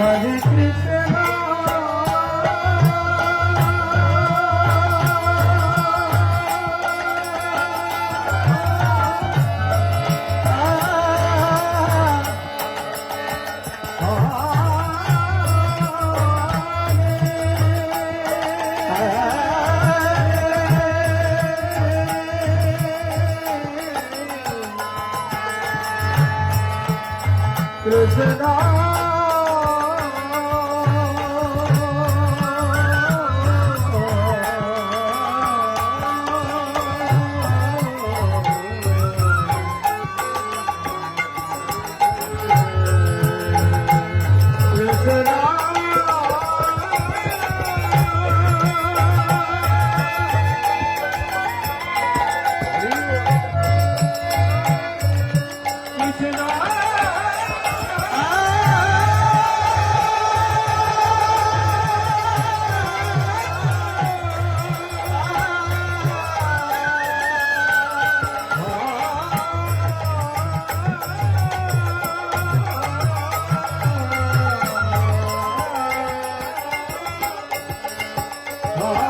Krishna Oh.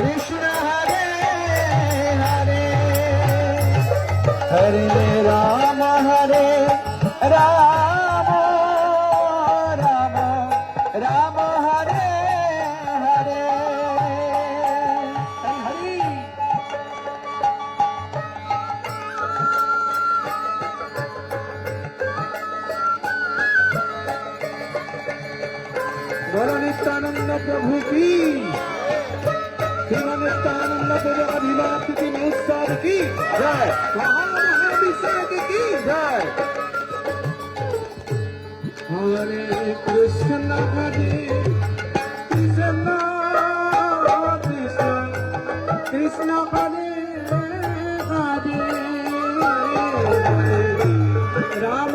বড় নিত্যানন্দ প্রভু কি की जय महाभिषेक की जय हरे कृष्ण हरे कृष्ण कृष्ण कृष्ण हरे हरे राम